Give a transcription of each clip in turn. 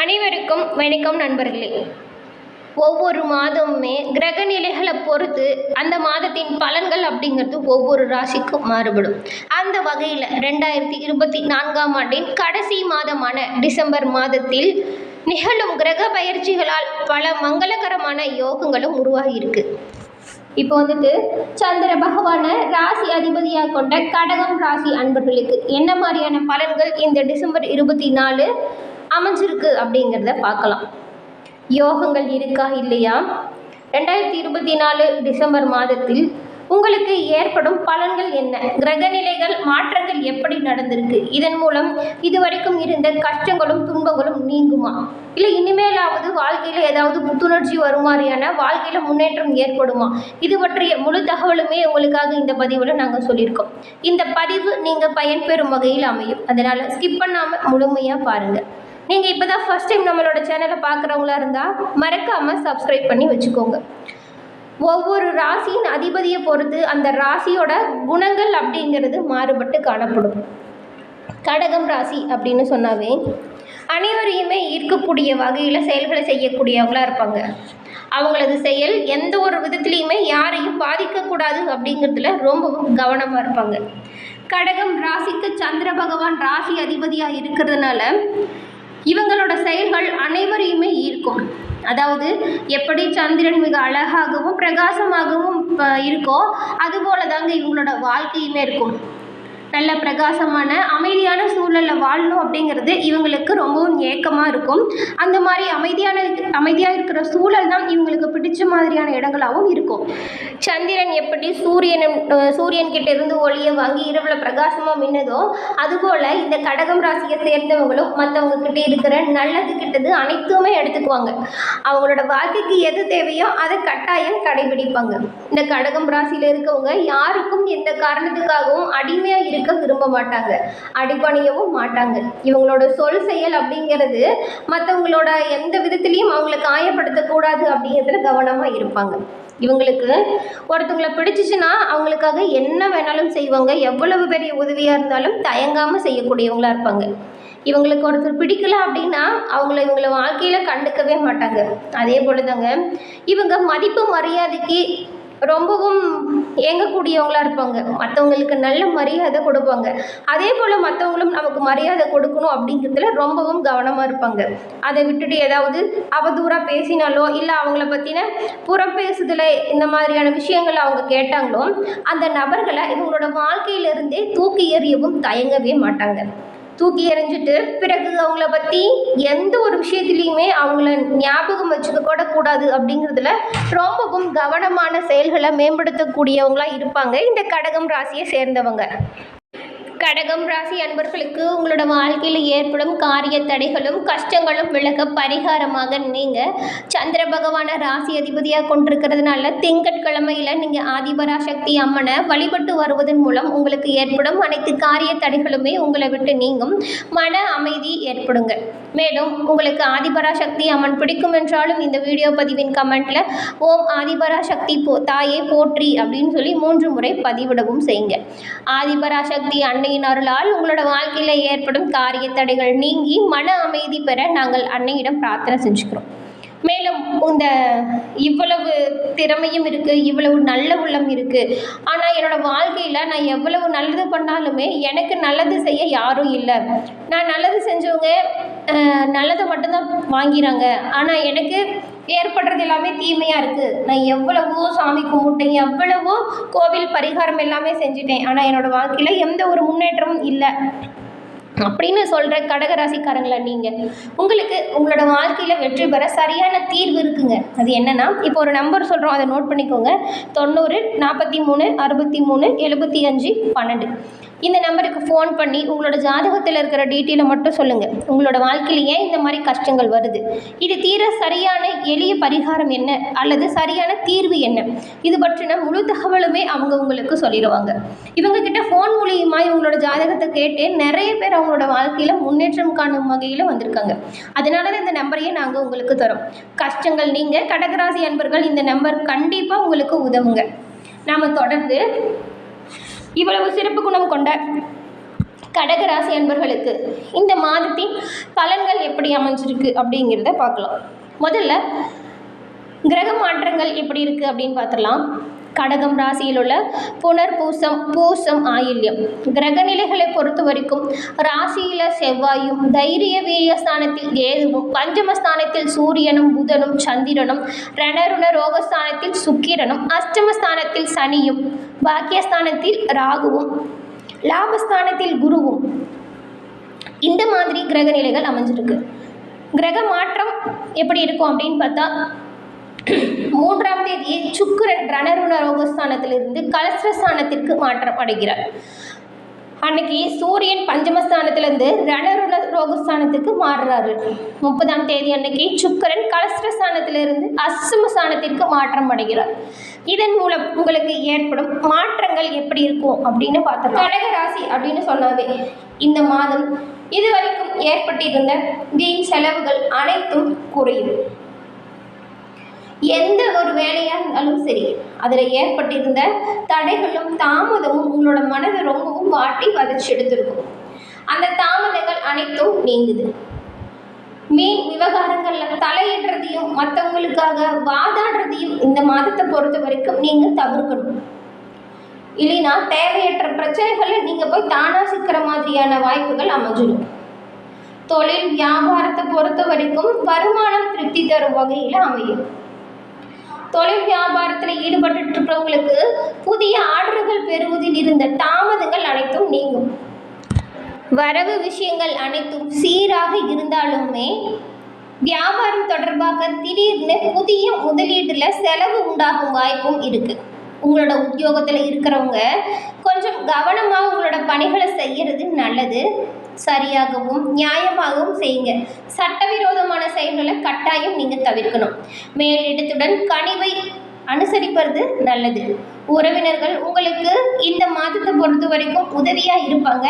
அனைவருக்கும் வணக்கம் நண்பர்களே. ஒவ்வொரு மாதமுமே கிரக நிலைகளை பொறுத்து அந்த மாதத்தின் பலன்கள் அப்படிங்கிறது ஒவ்வொரு ராசிக்கும் மாறுபடும். அந்த வகையில் ரெண்டாயிரத்தி இருபத்தி நான்காம் ஆண்டின் கடைசி மாதமான டிசம்பர் மாதத்தில் நிகழும் கிரக பயிற்சிகளால் பல மங்களகரமான யோகங்களும் உருவாகியிருக்கு. இப்போ வந்துட்டு சந்திர பகவானை ராசி அதிபதியாக கொண்ட கடகம் ராசி அன்பர்களுக்கு என்ன மாதிரியான பலன்கள் இந்த டிசம்பர் இருபத்தி நாலு அமைஞ்சிருக்கு அப்படிங்கிறத பார்க்கலாம். யோகங்கள் இருக்கா இல்லையா? ரெண்டாயிரத்தி இருபத்தி நாலு டிசம்பர் மாதத்தில் உங்களுக்கு ஏற்படும் பலன்கள் என்ன? கிரகநிலைகள் மாற்றங்கள் எப்படி நடந்திருக்கு? இதன் மூலம் இதுவரைக்கும் இருந்த கஷ்டங்களும் துன்பங்களும் நீங்குமா? இல்லை இனிமேலாவது வாழ்க்கையில் ஏதாவது புத்துணர்ச்சி வருமாறியான வாழ்க்கையில் முன்னேற்றம் ஏற்படுமா? இது பற்றிய முழு தகவலுமே உங்களுக்காக இந்த பதிவில் நாங்கள் சொல்லியிருக்கோம். இந்த பதிவு நீங்கள் பயன்பெறும் வகையில் அமையும். அதனால் ஸ்கிப் பண்ணாமல் முழுமையாக பாருங்கள் நீங்கள் இப்போ தான் ஃபஸ்ட் டைம் நம்மளோட சேனலை பார்க்குறவங்களா இருந்தால் மறக்காமல் சப்ஸ்கிரைப் பண்ணி வச்சுக்கோங்க. ஒவ்வொரு ராசியின் அதிபதியை பொறுத்து அந்த ராசியோட குணங்கள் அப்படிங்கிறது மாறுபட்டு காணப்படும். கடகம் ராசி அப்படின்னு சொன்னாவே அனைவரையுமே ஈர்க்கக்கூடிய வகையில் செயல்களை செய்யக்கூடியவங்களாக இருப்பாங்க. அவங்களது செயல் எந்த ஒரு விதத்துலேயுமே யாரையும் பாதிக்கக்கூடாது அப்படிங்கிறதுல ரொம்பவும் கவனமாக இருப்பாங்க. கடகம் ராசிக்கு சந்திர பகவான் ராசி அதிபதியாக இருக்கிறதுனால இவங்களோட செயல்கள் அனைவரையுமே ஈர்க்கும். அதாவது எப்படி சந்திரன் மிக அழகாகவும் பிரகாசமாகவும் இருக்கோ அதுபோல தாங்க இவங்களோட வாழ்க்கையுமே இருக்கும். நல்ல பிரகாசமான அமைதியான சூழலில் வாழணும் அப்படிங்கிறது இவங்களுக்கு ரொம்பவும் ஏக்கமாக இருக்கும். அந்த மாதிரி அமைதியான அமைதியாக இருக்கிற சூழல் தான் இவங்களுக்கு பிடிச்ச மாதிரியான இடங்களாகவும் இருக்கும். சந்திரன் எப்படி சூரியன் சூரியன் கிட்ட இருந்து ஒளியை வாங்கி இரவில் பிரகாசமாக மின்னதோ அதுபோல் இந்த கடகம் ராசியை சேர்ந்தவங்களும் மற்றவங்க கிட்டே இருக்கிற நல்லது கிட்டது அனைத்துமே எடுத்துக்குவாங்க. அவங்களோட வாழ்க்கைக்கு எது தேவையோ அதை கட்டாயம் கடைபிடிப்பாங்க. இந்த கடகம் ராசியில் இருக்கவங்க யாருக்கும் எந்த காரணத்துக்காகவும் அடிமையாக இருக்க விரும்ப மாட்டாங்க. அடிபணியவும் மாட்டாங்க. இவங்களோட சொல் செயல் அப்படிங்கிறது மற்றவங்களோட எந்த விதத்துலேயும் அவங்களை காயப்படுத்தக்கூடாது அப்படிங்கிறதுல கவனமாக இருப்பாங்க. இவங்களுக்கு ஒருத்தவங்களை பிடிச்சிச்சுன்னா அவங்களுக்காக என்ன வேணாலும் செய்வாங்க. எவ்வளவு பெரிய உதவியாக இருந்தாலும் தயங்காமல் செய்யக்கூடியவங்களா இருப்பாங்க. இவங்களுக்கு ஒருத்தர் பிடிக்கல அப்படின்னா அவங்கள இவங்களை வாழ்க்கையில் கண்டுக்கவே மாட்டாங்க. அதே போல தாங்க இவங்க மதிப்பு மரியாதைக்கு ரொம்பவும் ஏங்கக்கூடியவங்களா இருப்பாங்க. மற்றவங்களுக்கு நல்ல மரியாதை கொடுப்பாங்க. அதே போல் மற்றவங்களும் நமக்கு மரியாதை கொடுக்கணும் அப்படிங்கிறதுல ரொம்பவும் கவனமாக இருப்பாங்க. அதை விட்டுட்டு ஏதாவது அவதூறாக பேசினாலோ இல்லை அவங்கள பற்றின புறம் பேசுதல இந்த மாதிரியான விஷயங்கள் அவங்க கேட்டாங்களோ அந்த நபர்களை இவங்களோட வாழ்க்கையிலிருந்தே தூக்கி எறியவும் தயங்கவே மாட்டாங்க. தூக்கி எறிஞ்சிட்டு பிறகு அவங்கள பற்றி எந்த ஒரு விஷயத்துலையுமே அவங்கள ஞாபகம் வச்சுக்க கூட கூடாது அப்படிங்கிறதுல ரொம்பவும் கவனமான செயல்களை மேம்படுத்தக்கூடியவங்களா இருப்பாங்க. இந்த கடகம் ராசியை சேர்ந்தவங்க. கடகம் ராசி அன்பர்களுக்கு உங்களோட வாழ்க்கையில் ஏற்படும் காரிய தடைகளும் கஷ்டங்களும் விலக பரிகாரமாக நீங்கள் சந்திர பகவானை ராசி அதிபதியாக கொண்டிருக்கிறதுனால திங்கட்கிழமையில் நீங்கள் ஆதிபராசக்தி அம்மனை வழிபட்டு வருவதன் மூலம் உங்களுக்கு ஏற்படும் அனைத்து காரிய தடைகளுமே உங்களை விட்டு நீங்கும். மன அமைதி ஏற்படுங்க. மேலும் உங்களுக்கு ஆதிபராசக்தி அம்மன் பிடிக்கும் என்றாலும் இந்த வீடியோ பதிவின் கமெண்ட்டில் ஓம் ஆதிபராசக்தி போ தாயே போற்றி அப்படின்னு சொல்லி மூன்று முறை பதிவிடவும் செய்யுங்க. ஆதிபராசக்தி அன்னையின் அருளால் உங்களோட வாழ்க்கையில் ஏற்படும் காரிய தடைகள் நீங்கி மன அமைதி பெற நாங்கள் அன்னையிடம் பிரார்த்தனை செஞ்சுக்கிறோம். மேலும் இந்த இவ்வளவு திறமையும் இருக்குது இவ்வளவு நல்ல உள்ளம் இருக்குது ஆனால் என்னோடய வாழ்க்கையில் நான் எவ்வளவு நல்லது பண்ணாலுமே எனக்கு நல்லது செய்ய யாரும் இல்லை. நான் நல்லது செஞ்சவங்க நல்லதை மட்டும்தான் வாங்கிறாங்க. ஆனால் எனக்கு ஏற்படுறது எல்லாமே தீமையாக இருக்குது நான் எவ்வளவோ சாமி கும்பிட்டேன் எவ்வளவோ கோவில் பரிகாரம் எல்லாமே செஞ்சுட்டேன். ஆனால் என்னோடய வாழ்க்கையில் எந்த ஒரு முன்னேற்றமும் இல்லை. அப்படின்னு சொல்கிற கடகராசிக்காரங்களா நீங்கள் உங்களுக்கு உங்களோட வாழ்க்கையில் வெற்றி பெற சரியான தீர்வு இருக்குங்க. அது என்னன்னா இப்போ ஒரு நம்பர் சொல்கிறோம் அதை நோட் பண்ணிக்கோங்க. தொண்ணூறு நாற்பத்தி மூணு அறுபத்தி மூணு எழுபத்தி அஞ்சு பன்னெண்டு. இந்த நம்பருக்கு ஃபோன் பண்ணி உங்களோட ஜாதகத்தில் இருக்கிற டீட்டெயிலை மட்டும் சொல்லுங்கள் உங்களோட வாழ்க்கையில் ஏன் இந்த மாதிரி கஷ்டங்கள் வருது? இது தீர சரியான எளிய பரிகாரம் என்ன? அல்லது சரியான தீர்வு என்ன? இது பற்றின முழு தகவலுமே அவங்க உங்களுக்கு சொல்லிடுவாங்க. இவங்க கிட்ட ஃபோன் மூலியமாக இவங்களோட ஜாதகத்தை கேட்டு நிறைய பேர் அவங்களோட வாழ்க்கையில் முன்னேற்றம் காணும் வகையில் வந்திருக்காங்க. அதனால தான் இந்த நம்பரையே நாங்கள் உங்களுக்கு தரோம். கஷ்டங்கள் நீங்கள் கடகராசி அன்பர்கள் இந்த நம்பர் கண்டிப்பாக உங்களுக்கு உதவுங்க. நாம் தொடர்ந்து இவ்வளவு சிறப்பு குணம் கொண்ட கடகராசி அன்பர்களுக்கு இந்த மாதத்தின் பலன்கள் எப்படி அமைஞ்சிருக்கு அப்படிங்கிறத பார்க்கலாம். முதல்ல கிரக மாற்றங்கள் எப்படி இருக்குது அப்படின்னு பார்த்துடலாம். கடகம் ராசியில் உள்ள புனர் பூசம் பூசம் ஆயில்யம். கிரக நிலைகளை பொறுத்த வரைக்கும் ராசியில் செவ்வாயும் தைரிய வீரிய ஸ்தானத்தில் கேதுவும் பஞ்சமஸ்தானத்தில் சூரியனும் புதனும் சந்திரனும் ரணருண ரோகஸ்தானத்தில் சுக்கிரனும் அஷ்டமஸ்தானத்தில் சனியும் பாக்கியஸ்தானத்தில் ராகுவும் லாபஸ்தானத்தில் குருவும். இந்த மாதிரி கிரக நிலைகள் அமைஞ்சிருக்கு. கிரக மாற்றம் எப்படி இருக்கும் அப்படின்னு பார்த்தா மூன்றாம் தேதி சுக்கிரன் ரணருண ரோகஸ்தானத்திலிருந்து கலஸ்ரஸ்தானத்திற்கு மாற்றம் அடைகிறார் அன்னைக்கு சூரியன் பஞ்சமஸ்தானத்திலிருந்து ரணருண ரோகஸ்தானத்துக்கு மாறுறாரு. முப்பதாம் தேதி அன்னைக்கு சுக்கிரன் கலஸ்ரஸ்தானத்திலிருந்து அஸ்தமஸ்தானத்திற்கு மாற்றம் அடைகிறார் இதன் மூலம் உங்களுக்கு ஏற்படும் மாற்றங்கள் எப்படி இருக்கும் அப்படின்னு பார்த்தோம் கடக ராசி அப்படின்னு சொன்னாவே இந்த மாதம் இதுவரைக்கும் ஏற்பட்டிருந்த வீண் செலவுகள் அனைத்தும் குறையும். எந்த ஒரு வேலையாக இருந்தாலும் சரி அதில் ஏற்பட்டிருந்த தடைகளும் தாமதமும் உங்களோட மனதை ரொம்பவும் வாட்டி வதச்சி எடுத்திருக்கும். அந்த தாமதங்கள் அனைத்தும் நீங்குது. மீன் விவகாரங்களில் தலையிடுறதையும் மற்றவங்களுக்காக வாதாடுறதையும் இந்த மாதத்தை பொறுத்த வரைக்கும் நீங்கள் தவிர்க்கணும். இல்லைன்னா தேவையற்ற பிரச்சனைகளை நீங்கள் போய் தானா சிக்கிற மாதிரியான வாய்ப்புகள் அமைஞ்சிடும். தொழில் வியாபாரத்தை பொறுத்த வரைக்கும் வருமானம் திருப்தி தரும் வகையில் அமையும். தொழில் வியாபாரத்தில் ஈடுபட்டு இருக்கிறவங்களுக்கு புதிய ஆர்டர்கள் பெறுவதில் இருந்த தாமதங்கள் அனைத்தும் நீங்கும். வரவு விஷயங்கள் அனைத்தும் சீராக இருந்தாலுமே வியாபாரம் தொடர்பாக திடீர்னு புதிய முதலீட்டில் செலவு உண்டாகும் வாய்ப்பும் இருக்கு. உங்களோட உத்தியோகத்தில் இருக்கிறவங்க கொஞ்சம் கவனமாக உங்களோட பணிகளை செய்யறது நல்லது. சரியாகவும் நியாயமாகவும் செய்யுங்க. சட்டவிரோதமான செயல்களை கட்டாயம் நீங்கள் தவிர்க்கணும். மேலிடத்துடன் கனிவை அனுசரிப்பது நல்லது. உறவினர்கள் உங்களுக்கு இந்த மாதத்தை பொறுத்த வரைக்கும் உதவியாக இருப்பாங்க.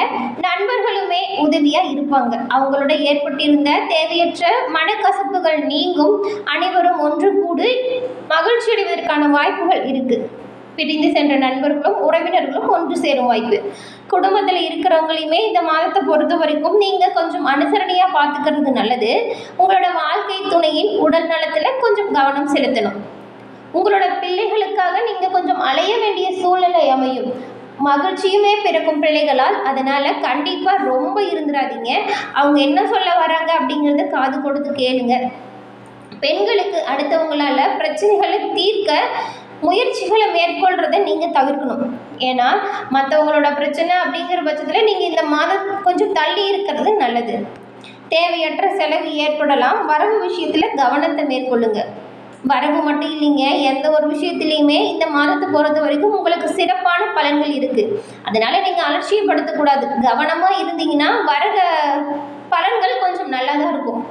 நண்பர்களுமே உதவியாக இருப்பாங்க. அவங்களோட ஏற்பட்டிருந்த தேவையற்ற மனக்கசப்புகள் நீங்கும். அனைவரும் ஒன்று கூடி மகிழ்ச்சி அடைவதற்கான வாய்ப்புகள் இருக்குது பிரிந்து சென்ற நண்பர்களும் உறவினர்களும் ஒன்று சேரும் வாய்ப்பு. குடும்பத்தில் இருக்கிறவங்களையுமே இந்த மாதத்தை பொறுத்த வரைக்கும் நீங்கள் கொஞ்சம் அனுசரணையாக பார்த்துக்கிறது நல்லது. உங்களோட வாழ்க்கை துணையின் உடல் நலத்தில் கொஞ்சம் கவனம் செலுத்தணும். உங்களோட பிள்ளைகளுக்காக நீங்கள் கொஞ்சம் அலைய வேண்டிய சூழ்நிலை அமையும். மகிழ்ச்சியுமே பிறக்கும் பிள்ளைகளால் அதனால் கண்டிப்பாக ரொம்ப இருந்துடாதீங்க அவங்க என்ன சொல்ல வராங்க அப்படிங்கிறத காது கொடுத்து கேளுங்க. பெண்களுக்கு அடுத்தவங்களால் பிரச்சனைகளை தீர்க்க முயற்சிகளை மேற்கொள்கிறத நீங்கள் தவிர்க்கணும். ஏன்னா மற்றவங்களோட பிரச்சனை அப்படிங்கிற பட்சத்தில் நீங்கள் இந்த மாதம் கொஞ்சம் தள்ளி இருக்கிறது நல்லது. தேவையற்ற செலவு ஏற்படலாம். வரவு விஷயத்தில் கவனத்தை மேற்கொள்ளுங்க. வரவு மட்டும் இல்லைங்க. எந்த ஒரு விஷயத்துலையுமே இந்த மாதத்தை பொறுத்த வரைக்கும் உங்களுக்கு சிறப்பான பலன்கள் இருக்குது அதனால் நீங்கள் அலட்சியப்படுத்தக்கூடாது. கவனமாக இருந்தீங்கன்னா வரக பலன்கள் கொஞ்சம் நல்லா தான் இருக்கும்.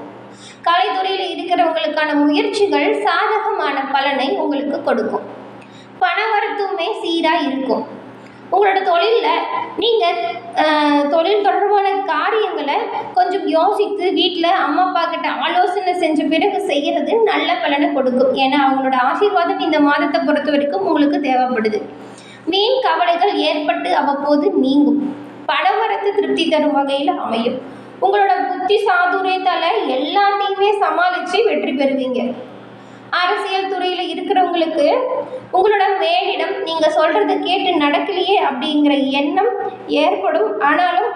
கலைத்துறையில் இருக்கிறவங்களுக்கான முயற்சிகள் சாதகமான பலனை உங்களுக்கு கொடுக்கும். பணவரத்துமே சீராக இருக்கும். உங்களோட தொழிலில் நீங்கள் தொழில் தொடர்பான காரியங்களை கொஞ்சம் யோசித்து வீட்டில் அம்மா அப்பா கிட்ட ஆலோசனை செஞ்ச பிறகு செய்கிறது நல்ல பலனை கொடுக்கும். ஏன்னா அவங்களோட ஆசீர்வாதம் இந்த மாதத்தை பொறுத்த வரைக்கும் உங்களுக்கு தேவைப்படுது. வீண் கவலைகள் ஏற்பட்டு அவ்வப்போது நீங்கும். பணவரத்து திருப்தி தரும் வகையில் அமையும். உங்களோட புத்தி சாதுரியத்தால் எல்லாத்தையுமே சமாளித்து வெற்றி பெறுவீங்க. அரசியல் துறையில் இருக்கிறவங்களுக்கு உங்களோட மேலிடம் நீங்கள் சொல்கிறத கேட்டு நடக்கலையே அப்படிங்கிற எண்ணம் ஏற்படும். ஆனாலும்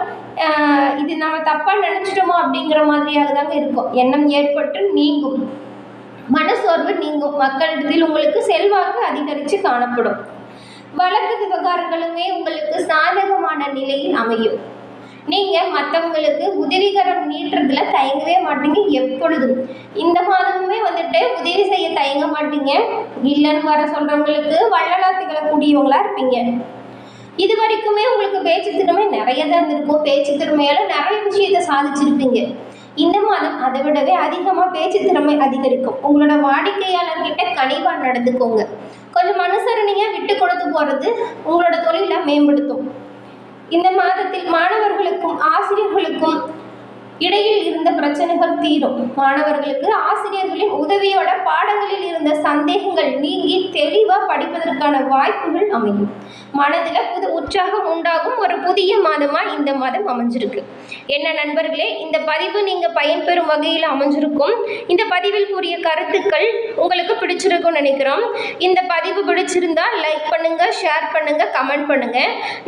இது நம்ம தப்பாக நினச்சிட்டோமோ அப்படிங்கிற மாதிரியாக தாங்க இருக்கும். எண்ணம் ஏற்பட்டு நீங்கும். மனசோர்வு நீங்கும். மக்களிடத்தில் உங்களுக்கு செல்வாக்கு அதிகரித்து காணப்படும். வழக்கு விவகாரங்களுமே உங்களுக்கு சாதகமான நிலையில் அமையும். நீங்கள் மற்றவங்களுக்கு உதவிகரம் நீட்டுறதுல தயங்கவே மாட்டீங்க எப்பொழுதும். இந்த மாதமுமே வந்துட்டு உதவி செய்ய தயங்க மாட்டீங்க. இல்லைன்னு வர சொல்கிறவங்களுக்கு வள்ளலா கூடியவங்களாக இருப்பீங்க. இது வரைக்குமே உங்களுக்கு பேச்சு திறமை நிறைய தான் இருந்திருக்கும். பேச்சு திறமையால நிறைய விஷயத்தை சாதிச்சிருப்பீங்க. இந்த மாதம் அதை விடவே அதிகமாக பேச்சு திறமை அதிகரிக்கும். உங்களோட வாடிக்கையாளர்கிட்ட கனிவாக நடந்துக்கோங்க. கொஞ்சம் அனுசரணையாக விட்டு கொடுத்து போகிறது உங்களோட தொழிலை மேம்படுத்தும். இந்த மாதத்தில் மாணவர்களுக்கும் ஆசிரியர்களுக்கும் இடையில் இருந்த பிரச்சனைகள் தீரும். மாணவர்களுக்கு ஆசிரியர்களின் உதவியோட பாடங்களில் இருந்த சந்தேகங்கள் நீங்கி தெளிவாக படிப்பதற்கான வாய்ப்புகள் அமையும். மனதில் புது உற்சாகம் உண்டாகும். ஒரு புதிய மாதமாக இந்த மாதம் அமைஞ்சிருக்கு. என்ன நண்பர்களே இந்த பதிவு நீங்கள் பயன்பெறும் வகையில் அமைஞ்சிருக்கும். இந்த பதிவில் கூறிய கருத்துக்கள் உங்களுக்கு பிடிச்சிருக்கும்னு நினைக்கிறோம். இந்த பதிவு பிடிச்சிருந்தா லைக் பண்ணுங்க ஷேர் பண்ணுங்க கமெண்ட் பண்ணுங்க.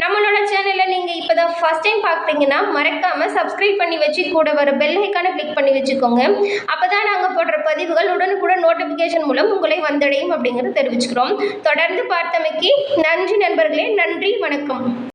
நம்மளோட சேனலை நீங்கள் இப்போ தான் ஃபஸ்ட் டைம் பார்க்குறீங்கன்னா மறக்காம சப்ஸ்கிரைப் பண்ணி வச்சு கூட வர பெல் ஐக்கானை கிளிக் பண்ணி வச்சுக்கோங்க. அப்போ தான் நாங்கள் போடுற பதிவுகள் உடனுக்குடன் நோட்டிஃபிகேஷன் மூலம் உங்களை வந்தடையும் அப்படிங்கிறத தெரிவிச்சுக்கிறோம். தொடர்ந்து பார்த்தமைக்கு நன்றி நண்பர்களே. நன்றி. வணக்கம்.